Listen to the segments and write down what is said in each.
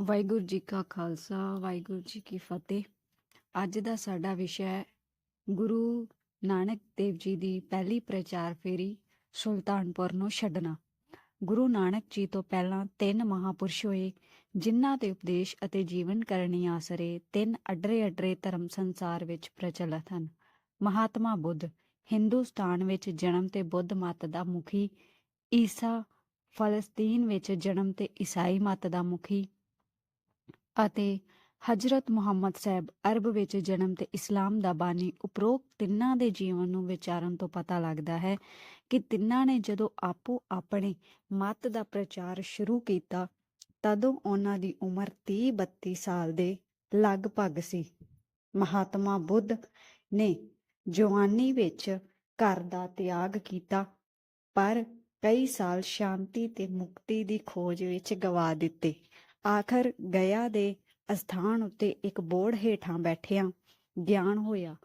ਵਾਹਿਗੁਰੂ ਜੀ ਕਾ ਖਾਲਸਾ, ਵਾਹਿਗੁਰੂ ਜੀ ਕੀ ਫਤਿਹ। ਅੱਜ ਦਾ ਸਾਡਾ ਵਿਸ਼ਾ ਹੈ ਗੁਰੂ ਨਾਨਕ ਦੇਵ ਜੀ ਦੀ ਪਹਿਲੀ ਪ੍ਰਚਾਰ ਫੇਰੀ ਸੁਲਤਾਨਪੁਰ ਨੂੰ ਛੱਡਣਾ। ਗੁਰੂ ਨਾਨਕ ਜੀ ਤੋਂ ਪਹਿਲਾਂ ਤਿੰਨ ਮਹਾਪੁਰਸ਼ ਹੋਏ, ਜਿਨ੍ਹਾਂ ਦੇ ਉਪਦੇਸ਼ ਅਤੇ ਜੀਵਨ ਕਰਨੀ ਆਸਰੇ ਤਿੰਨ ਅਡਰੇ ਅਡਰੇ ਧਰਮ ਸੰਸਾਰ ਵਿੱਚ ਪ੍ਰਚਲਿਤ ਹਨ। ਮਹਾਤਮਾ ਬੁੱਧ, ਹਿੰਦੁਸਤਾਨ ਵਿੱਚ ਜਨਮ ਤੇ ਬੁੱਧ ਮਤ ਦਾ ਮੁਖੀ, ਈਸਾ ਫਲਸਤੀਨ ਵਿੱਚ ਜਨਮ ਤੇ ਈਸਾਈ ਮਤ ਦਾ ਮੁਖੀ ਅਤੇ ਹਜ਼ਰਤ ਮੁਹੰਮਦ ਸਾਹਿਬ ਅਰਬ ਵਿੱਚ ਜਨਮ ਤੇ ਇਸਲਾਮ ਦਾ ਬਾਨੀ ਉਪਰੋਕਤ ਤਿੰਨਾਂ ਦੇ ਜੀਵਨ ਨੂੰ ਵਿਚਾਰਨ ਤੋਂ ਪਤਾ ਲੱਗਦਾ ਹੈ ਕਿ ਤਿੰਨਾਂ ਨੇ ਜਦੋਂ ਆਪੋ ਆਪਣੇ ਮਤ ਦਾ ਪ੍ਰਚਾਰ ਸ਼ੁਰੂ ਕੀਤਾ, ਤਦੋਂ ਉਹਨਾਂ ਦੀ ਉਮਰ 30 32 ਸਾਲ ਦੇ ਲਗਭਗ ਸੀ। ਮਹਾਤਮਾ ਬੁੱਧ ਨੇ ਜਵਾਨੀ ਵਿੱਚ ਘਰ ਦਾ ਤਿਆਗ ਕੀਤਾ, ਪਰ ਕਈ ਸਾਲ ਸ਼ਾਂਤੀ ਤੇ ਮੁਕਤੀ ਦੀ ਖੋਜ ਵਿੱਚ ਗਵਾ ਦਿੱਤੇ। ਆਖਰ ਗਿਆ ਦੇ ਅਸਥਾਨ ਉੱਤੇ ਇੱਕ ਬੋੜ ਹੇਠਾਂ ਬੈਠਿਆਂ ਗਿਆਨ ਹੋਇਆ।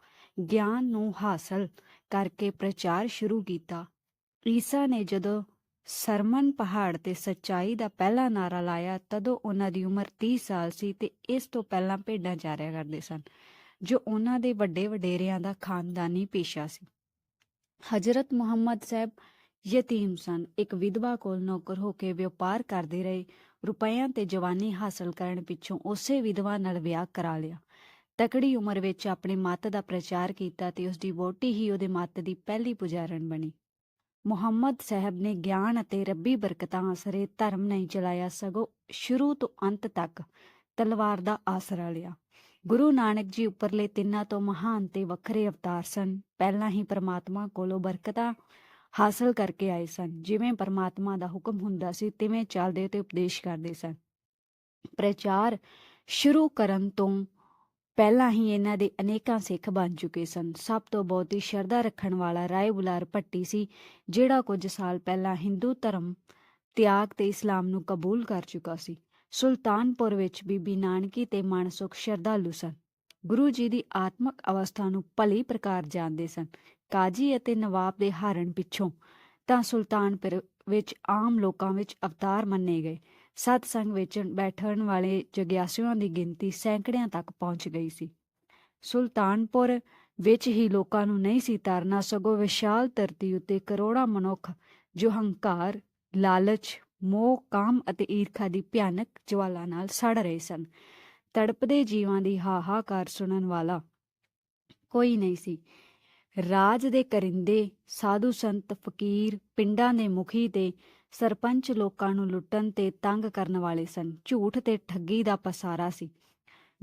ਗਿਆਨ ਨੂੰ ਹਾਸਲ ਕਰਕੇ ਪ੍ਰਚਾਰ ਸ਼ੁਰੂ ਕੀਤਾ। ਈਸਾ ਨੇ ਜਦੋਂ ਸਰਮਨ ਪਹਾੜ ਤੇ ਸੱਚਾਈ ਦਾ ਪਹਿਲਾ ਨਾਰਾ ਲਾਇਆ, ਤਦੋਂ ਉਹਨਾਂ ਦੀ ਉਮਰ 30 ਸਾਲ ਸੀ ਤੇ ਇਸ ਤੋਂ ਪਹਿਲਾਂ ਭੇਡਾਂ ਚਾਰਿਆ ਕਰਦੇ ਸਨ, ਜੋ ਉਹਨਾਂ ਦੇ ਵੱਡੇ ਵਡੇਰਿਆਂ ਦਾ ਖਾਨਦਾਨੀ ਪੇਸ਼ਾ ਸੀ। ਹਜ਼ਰਤ ਮੁਹੰਮਦ ਸਾਹਿਬ ਯਤੀਮ ਸਨ। ਇੱਕ ਵਿਧਵਾ ਕੋਲ ਨੌਕਰ ਹੋ ਕੇ ਵਪਾਰ ਕਰਦੇ ਰਹੇ। ਰੁਪਈਆਂ ਤੇ ਜਵਾਨੀ ਹਾਸਲ ਕਰਨ ਪਿੱਛੋਂ ਉਸੇ ਵਿਧਵਾ ਨਾਲ ਵਿਆਹ ਕਰਾ ਲਿਆ। ਤਕੜੀ ਉਮਰ ਵਿੱਚ ਆਪਣੇ ਮਤ ਦਾ ਪ੍ਰਚਾਰ ਕੀਤਾ ਤੇ ਉਸ ਦੀ ਵੋਟੀ ਹੀ ਉਹਦੇ ਮਤ ਦੀ ਪਹਿਲੀ ਪੁਜਾਰਨ ਬਣੀ। ਮੁਹੰਮਦ ਸਾਹਿਬ ਨੇ ਗਿਆਨ ਅਤੇ ਰੱਬੀ ਬਰਕਤਾਂ ਆਸਰੇ ਧਰਮ ਨਹੀਂ ਚਲਾਇਆ, ਸਗੋਂ ਸ਼ੁਰੂ ਤੋਂ ਅੰਤ ਤੱਕ ਤਲਵਾਰ ਦਾ ਆਸਰਾ ਲਿਆ। ਗੁਰੂ ਨਾਨਕ ਜੀ ਉੱਪਰਲੇ ਤਿੰਨਾਂ ਤੋਂ ਮਹਾਨ ਤੇ ਵੱਖਰੇ ਅਵਤਾਰ ਸਨ। ਪਹਿਲਾਂ ਹੀ ਪ੍ਰਮਾਤਮਾ ਕੋਲੋਂ ਬਰਕਤਾਂ ਹਾਸਲ ਕਰਕੇ ਆਏ ਸਨ। ਜਿਵੇਂ ਪਰਮਾਤਮਾ ਦਾ ਹੁਕਮ ਹੁੰਦਾ ਸੀ, ਤਿਵੇਂ ਚੱਲਦੇ ਤੇ ਉਪਦੇਸ਼ ਕਰਦੇ ਸਨ। ਪ੍ਰਚਾਰ ਸ਼ੁਰੂ ਕਰਨ ਤੋਂ ਪਹਿਲਾਂ ਹੀ ਇਹਨਾਂ ਦੇ ਅਨੇਕਾਂ ਸਿੱਖ ਬਣ ਚੁੱਕੇ ਸਨ। ਸਭ ਤੋਂ ਬਹੁਤੀ ਸ਼ਰਧਾ ਰੱਖਣ ਵਾਲਾ ਰਾਏ ਬੁਲਾਰ ਭੱਟੀ ਸੀ, ਜਿਹੜਾ ਕੁਝ ਸਾਲ ਪਹਿਲਾਂ ਹਿੰਦੂ ਧਰਮ ਤਿਆਗ ਤੇ ਇਸਲਾਮ ਨੂੰ ਕਬੂਲ ਕਰ ਚੁੱਕਾ ਸੀ। ਸੁਲਤਾਨਪੁਰ ਵਿੱਚ ਬੀਬੀ ਨਾਨਕੀ ਤੇ ਮਨਸੁਖ ਸ਼ਰਧਾਲੂ ਸਨ। ਗੁਰੂ ਜੀ ਦੀ ਆਤਮਿਕ ਅਵਸਥਾ ਨੂੰ ਭਲੀ ਪ੍ਰਕਾਰ ਜਾਣਦੇ ਸਨ। ਕਾਜੀ ਅਤੇ ਨਵਾਬ ਦੇ ਹਾਰਨ ਪਿੱਛੋਂ ਤਾਂ ਸੁਲਤਾਨਪੁਰ ਵਿੱਚ ਆਮ ਲੋਕਾਂ ਵਿੱਚ ਅਵਤਾਰ ਮੰਨੇ ਗਏ। ਸਤ ਸੰਗ ਵਿੱਚ ਬੈਠਣ ਵਾਲੇ ਜਗਿਆਸੂਆਂ ਦੀ ਗਿਣਤੀ ਸੈਂਕੜਿਆਂ ਤੱਕ ਪਹੁੰਚ ਗਈ ਸੀ। ਸੁਲਤਾਨਪੁਰ ਵਿੱਚ ਹੀ ਲੋਕਾਂ ਨੂੰ ਨਹੀਂ ਸੀ ਤਰਨਾ ਸਗੋਂ ਵਿਸ਼ਾਲ ਧਰਤੀ ਉੱਤੇ ਕਰੋੜਾਂ ਮਨੁੱਖ ਜੋ ਹੰਕਾਰ ਲਾਲਚ, ਮੋਹ, ਕਾਮ ਅਤੇ ਈਰਖਾ ਦੀ ਭਿਆਨਕ ਜਵਾਲਾ ਨਾਲ ਸੜ ਰਹੇ ਸਨ। ਤੜਪਦੇ ਜੀਵਾਂ ਦੀ ਹਾਹਾਕਾਰ ਸੁਣਨ ਵਾਲਾ ਕੋਈ ਨਹੀਂ ਸੀ। ਰਾਜ ਦੇ ਕਰਿੰਦੇ, ਸਾਧੂ ਸੰਤ, ਫਕੀਰ ਪਿੰਡਾਂ ਦੇ ਮੁਖੀ ਤੇ ਸਰਪੰਚ ਲੋਕਾਂ ਨੂੰ ਲੁੱਟਣ ਤੇ ਤੰਗ ਕਰਨ ਵਾਲੇ ਸਨ। ਝੂਠ ਤੇ ਠੱਗੀ ਦਾ ਪਸਾਰਾ ਸੀ।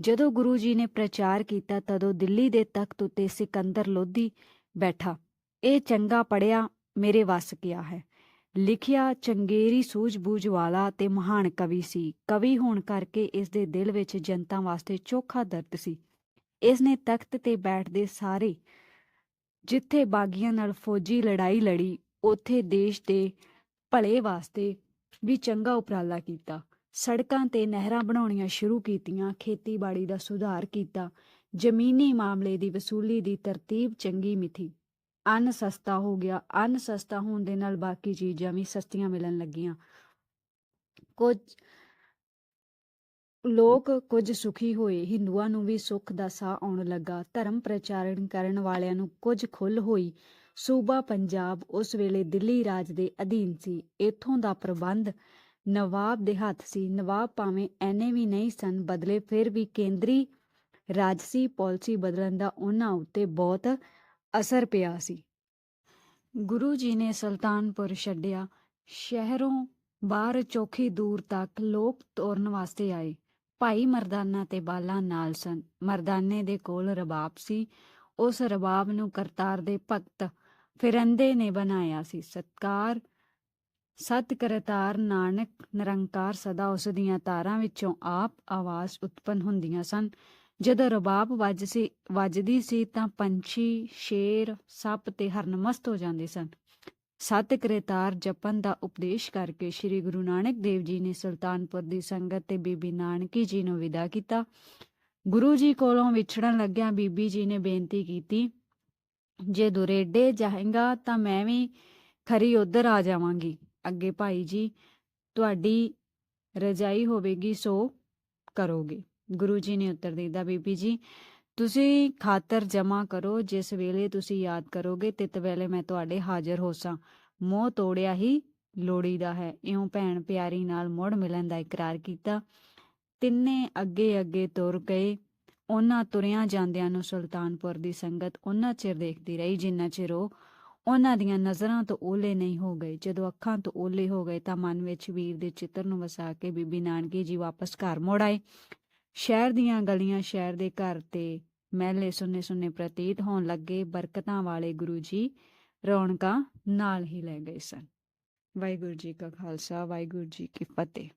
ਜਦੋਂ ਗੁਰੂ ਜੀ ਨੇ ਪ੍ਰਚਾਰ ਕੀਤਾ, ਤਦੋਂ ਦਿੱਲੀ ਦੇ ਤਖਤ ਉੱਤੇ ਸਿਕੰਦਰ ਲੋਧੀ ਬੈਠਾ। ਇਹ ਚੰਗਾ ਪੜਿਆ ਮੇਰੇ ਵੱਸ ਗਿਆ ਹੈ। ਲਿਖਿਆ ਚੰਗੇਰੀ ਸੂਝ-ਬੂਝ ਵਾਲਾ ਤੇ ਮਹਾਨ ਕਵੀ ਸੀ। ਕਵੀ ਹੋਣ ਕਰਕੇ ਇਸ ਦੇ ਦਿਲ ਵਿੱਚ ਜਨਤਾ ਵਾਸਤੇ ਚੋਖਾ ਦਰਦ ਸੀ। ਇਸ ਨੇ ਤਖਤ ਤੇ ਬੈਠਦੇ ਸਾਰੇ ਜਿੱਥੇ ਬਾਗੀਆਂ ਨਾਲ ਫੌਜੀ ਲੜਾਈ ਲੜੀ, ਉੱਥੇ ਦੇਸ਼ ਦੇ ਭਲੇ ਵਾਸਤੇ ਵੀ ਚੰਗਾ ਉਪਰਾਲਾ ਕੀਤਾ। ਸੜਕਾਂ ਤੇ ਨਹਿਰਾਂ ਬਣਾਉਣੀਆਂ ਸ਼ੁਰੂ ਕੀਤੀਆਂ, ਖੇਤੀਬਾੜੀ ਦਾ ਸੁਧਾਰ ਕੀਤਾ, ਜ਼ਮੀਨੀ ਮਾਮਲੇ ਦੀ ਵਸੂਲੀ ਦੀ ਤਰਤੀਬ ਚੰਗੀ ਮਿਥੀ। ਅੰਨ ਸਸਤਾ ਹੋ ਗਿਆ। ਅੰਨ ਸਸਤਾ ਹੋਣ ਦੇ ਨਾਲ ਬਾਕੀ ਚੀਜ਼ਾਂ ਵੀ ਸਸਤੀਆਂ ਮਿਲਣ ਲੱਗੀਆਂ। ਕੁਝ ਲੋਕ ਕੁਝ ਸੁਖੀ ਹੋਏ, ਹਿੰਦੂਆਂ ਨੂੰ ਵੀ ਸੁੱਖ ਦਾ ਸਾਹ ਆਉਣ ਲੱਗਾ। ਧਰਮ ਪ੍ਰਚਾਰਨ ਕਰਨ ਵਾਲਿਆਂ ਨੂੰ ਕੁਝ ਖੁੱਲ ਹੋਈ। ਸੂਬਾ ਪੰਜਾਬ ਉਸ ਵੇਲੇ ਦਿੱਲੀ ਰਾਜ ਦੇ ਅਧੀਨ ਸੀ। ਇਥੋਂ ਦਾ ਪ੍ਰਬੰਧ ਨਵਾਬ ਦੇ ਹੱਥ ਸੀ। ਨਵਾਬ ਭਾਵੇਂ ਐਨੇ ਵੀ ਨਹੀਂ ਸਨ ਬਦਲੇ, ਫਿਰ ਵੀ ਕੇਂਦਰੀ ਰਾਜਸੀ ਪਾਲਿਸੀ ਬਦਲਣ ਦਾ ਉਹਨਾਂ ਉੱਤੇ ਬਹੁਤ ਅਸਰ ਪਿਆ ਸੀ। ਗੁਰੂ ਜੀ ਨੇ ਸੁਲਤਾਨਪੁਰ ਛੱਡਿਆ। ਸ਼ਹਿਰੋਂ ਬਾਹਰ ਚੌਖੀ ਦੂਰ ਤੱਕ ਲੋਕ ਤੋਰਨ ਵਾਸਤੇ ਆਏ। ਭਾਈ ਮਰਦਾਨਾ ਤੇ ਬਾਲਾ ਨਾਲ ਸਨ। ਮਰਦਾਨੇ ਦੇ ਕੋਲ ਰਬਾਬ ਸੀ। ਉਸ ਰਬਾਬ ਨੂੰ ਕਰਤਾਰ ਦੇ ਭਗਤ ਫਿਰੰਦੇ ਨੇ ਬਣਾਇਆ ਸੀ। ਸਤਕਾਰ ਸਤ ਕਰਤਾਰ ਨਾਨਕ ਨਿਰੰਕਾਰ ਸਦਾ ਉਸ ਦੀਆਂ ਤਾਰਾਂ ਵਿੱਚੋਂ ਆਪ ਆਵਾਜ਼ ਉਤਪਨ ਹੁੰਦੀਆਂ ਸਨ। ਜਦੋਂ ਰਬਾਬ ਵੱਜ ਸੀ, ਵੱਜਦੀ ਸੀ ਤਾਂ ਪੰਛੀ, ਸ਼ੇਰ, ਸੱਪ ਤੇ ਹਰਨਮਸਤ ਹੋ ਜਾਂਦੇ ਸਨ। ਸਤ ਕਰਤਾਰ ਜਪਨ ਦਾ ਉਪਦੇਸ਼ ਕਰਕੇ ਸ੍ਰੀ ਗੁਰੂ ਨਾਨਕ ਦੇਵ ਜੀ ਨੇ ਸੁਲਤਾਨਪੁਰ ਦੀ ਸੰਗਤ ਤੇ ਬੀਬੀ ਨਾਨਕੀ ਜੀ ਨੂੰ ਵਿਦਾ ਕੀਤਾ। ਗੁਰੂ ਜੀ ਕੋਲੋਂ ਵਿਛੜਨ ਲੱਗਿਆ ਬੀਬੀ ਜੀ ਨੇ ਬੇਨਤੀ ਕੀਤੀ, ਜੇ ਦੁਰੇਡੇ ਜਾਏਗਾ ਤਾਂ ਮੈਂ ਵੀ ਖਰੀ ਉਧਰ ਆ ਜਾਵਾਂਗੀ। ਅੱਗੇ ਭਾਈ ਜੀ, ਤੁਹਾਡੀ ਰਜਾਈ ਹੋਵੇਗੀ, ਸੋ ਕਰੋਗੇ। ਗੁਰੂ ਜੀ ਨੇ ਉੱਤਰ ਦਿੱਤਾ, ਬੀਬੀ ਜੀ, ਤੁਸੀਂ ਖਾਤਰ ਜਮਾ ਕਰੋ, ਜਿਸ ਵੇਲੇ ਤੁਸੀਂ ਯਾਦ ਕਰੋਗੇ, ਤਿਤ ਵੇਲੇ ਮੈਂ ਤੁਹਾਡੇ ਹਾਜ਼ਰ ਹੋਸਾਂ ਮੋਹ ਤੋੜਿਆ ਹੀ ਲੋੜੀਦਾ ਹੈ। ਇਉਂ ਭੈਣ ਪਿਆਰੀ ਨਾਲ ਮੁੜ ਮਿਲਣ ਦਾ ਇਕਰਾਰ ਕੀਤਾ। ਤਿੰਨੇ ਅੱਗੇ ਅੱਗੇ ਤੁਰ ਗਏ। ਉਹਨਾਂ ਤੁਰਿਆਂ ਜਾਂਦਿਆਂ ਨੂੰ ਸੁਲਤਾਨਪੁਰ ਦੀ ਸੰਗਤ ਉਹਨਾਂ ਚਿਰ ਦੇਖਦੀ ਰਹੀ, ਜਿੰਨਾ ਚਿਰ ਉਹ ਉਹਨਾਂ ਦੀਆਂ ਨਜ਼ਰਾਂ ਤੋਂ ਓਲੇ ਨਹੀਂ ਹੋ ਗਏ। ਜਦੋਂ ਅੱਖਾਂ ਤੋਂ ਓਲੇ ਹੋ ਗਏ ਤਾਂ ਮਨ ਵਿੱਚ ਵੀਰ ਦੇ ਚਿੱਤਰ ਨੂੰ ਵਸਾ ਕੇ ਬੀਬੀ ਨਾਨਕੀ ਜੀ ਵਾਪਸ ਘਰ ਮੁੜ ਆਏ। ਸ਼ਹਿਰ ਦੀਆਂ ਗਲੀਆਂ ਸ਼ਹਿਰ ਦੇ ਘਰ ਤੇ ਮਹਿਲੇ ਸੁੰਨੇ ਸੁੰਨੇ ਪ੍ਰਤੀਤ ਹੋਣ ਲੱਗੇ, ਬਰਕਤਾਂ ਵਾਲੇ ਗੁਰੂ ਜੀ ਰੌਣਕਾਂ ਨਾਲ ਹੀ ਲੈ ਗਏ ਸਨ। ਵਾਹਿਗੁਰੂ ਜੀ ਕਾ ਖਾਲਸਾ, ਵਾਹਿਗੁਰੂ ਜੀ ਕੀ ਫਤਿਹ।